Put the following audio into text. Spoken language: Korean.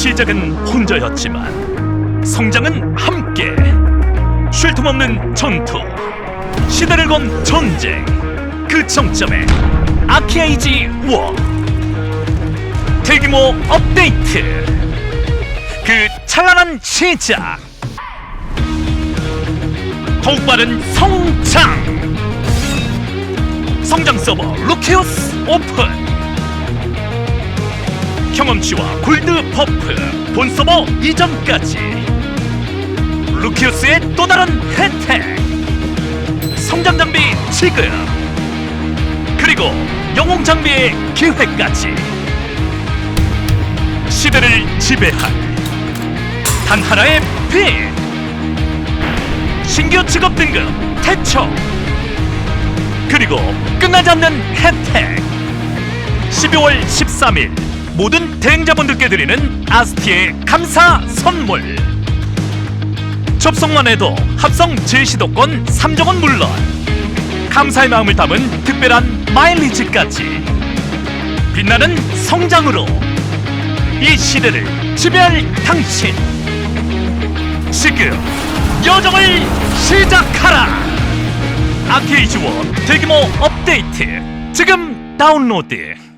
시작은 혼자였지만 성장은 함께. 쉴 틈 없는 전투 시대를 건 전쟁. 그 정점에 아키아이지 워. 대규모 업데이트. 그 찬란한 시작. 더욱 빠른 성장. 성장 서버 루키우스 오픈 경험치와 골드 버프 본 서버 이전까지. 루키우스의 또 다른 혜택. 성장 장비 지급 그리고 영웅 장비의 기회까지. 시대를 지배할 단 하나의 빛 신규 직업 등급 태초. 그리고 끝나지 않는 혜택. 12월 13일 모든 대행자분들께 드리는 아스티의 감사 선물. 접속만 해도 합성 제시도권 3정원 물론 감사의 마음을 담은 특별한 마일리지까지 빛나는 성장으로 이 시대를 지배할 당신. 지금 여정을 시작하라. 아케이즈원 대규모 업데이트 지금 다운로드